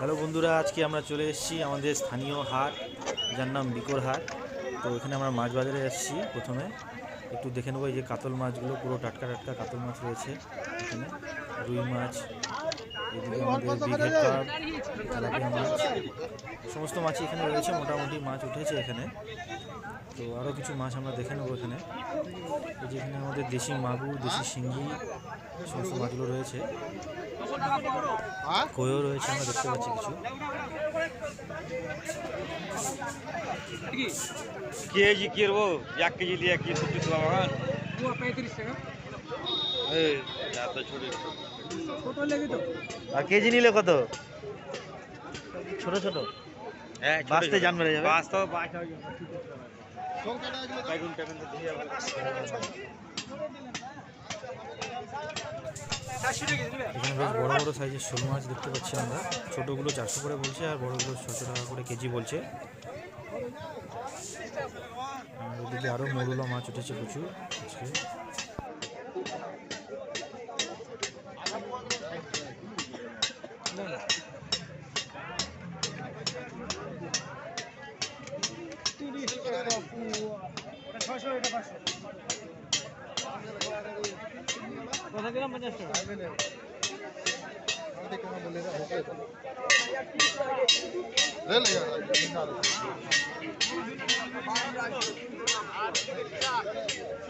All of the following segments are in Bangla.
হ্যালো বন্ধুরা, আজকে আমরা চলে এসেছি আমাদের স্থানীয় হাট। যার নাম বিকর হাট। তো এখানে আমরা মাছ বাজারে এসেছি প্রথমে। একটু দেখে নেব এই যে কাতল মাছগুলো, পুরো টাটকা টাটকা কাতল মাছ রয়েছে এখানে। রুই মাছ এদিকে আমাদের বিঘেট কাপ তেলাপিয়া মাছ। সমস্ত মাছই এখানে রয়েছে মোটামুটি মাছ উঠেছে এখানে। তো আরও কিছু মাছ আমরা দেখে নেব এখানে। এই যে এখানে আমাদের দেশি মাগুর দেশি শিঙ্গি সমস্ত মাছগুলো রয়েছে। কইও রয়েছে আমরা দেখতে পাচ্ছি কিছু। কেজি কিনবো এক কেজি দিয়ে কি সত্যি বাগান পুয়া পঁয়ত্রিশ টাকা। এই এত ছোট তো আর কেজি নিলে কত? ছোট ছোট। হ্যাঁ বাঁচতে যাবে? এখানে বেশ বড় বড় সাইজের শোল মাছ দেখতে পাচ্ছি আমরা। ছোটোগুলো চারশো করে বলছে আর বড়গুলো ছশো টাকা করে কেজি বলছে। আর ওদিকে আরও মরুলা মাছ উঠেছে প্রচুর। আজকে তিরিশ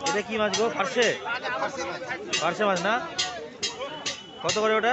এটা কি মাছ গো? পার্শে পার্শে মাছ না? কত করে ওটা?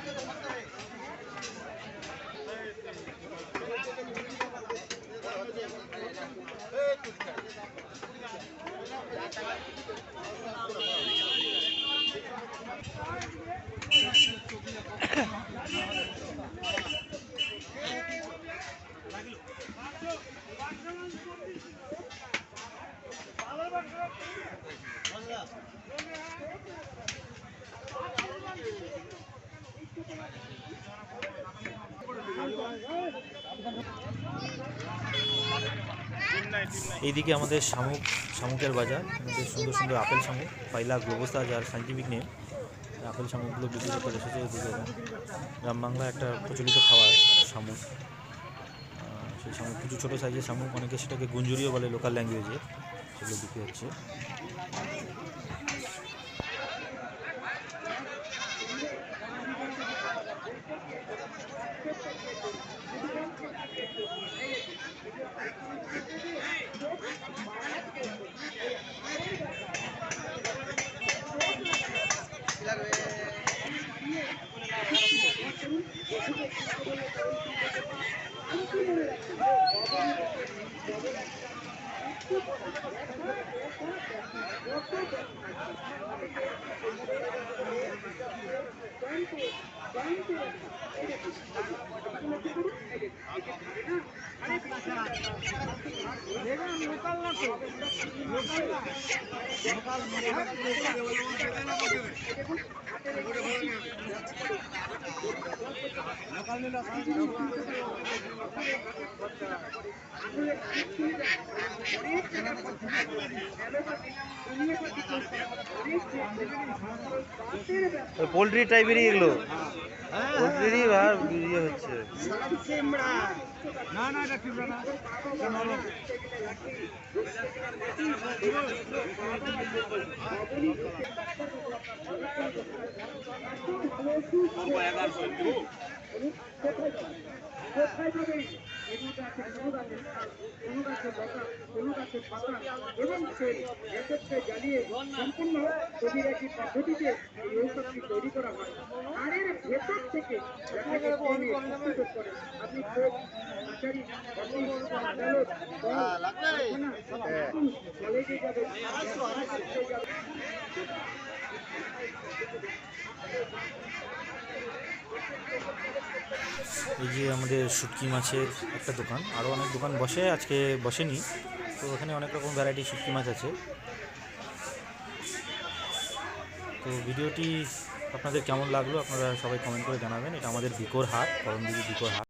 কাটি খাবে এইদিকে আমাদের শামুক, শামুকের বাজার। আমাদের সুন্দর সুন্দর আপেল শামুক, পাইলা গ্লোবোসা যার সাইন্টিফিক নেম আপেল শামুকগুলো বিক্রি করতে এসেছে গ্রাম বাংলা একটা প্রচলিত খাবার, শামুক। সেই শামুক কিছু ছোটো সাইজের শামুক, অনেকে সেটাকে গুঞ্জুরিও বলে লোকাল ল্যাঙ্গুয়েজে সেগুলো বিক্রি হচ্ছে। লোকাল না তো লোকাল না পোলট্রি টাইপেরই এগুলো। পোলট্রিরই আর ইয়ে হচ্ছে। না না এটা ঠিক না এবং সেই জ্বালিয়ে সম্পূর্ণ পদ্ধতিতে তৈরি করা হয়। এই যে আমাদের শুটকি মাছের একটা দোকান আরও অনেক দোকান বসে, আজকে বসেনি। তো এখানে অনেক রকম ভ্যারাইটি শুটকি মাছ আছে। তো ভিডিওটি আপনাদের কেমন লাগল আপনারা সবাই কমেন্ট করে জানাবেন। এটা আমাদের বিকোর হাট করণদিঘি বিকোর হাট।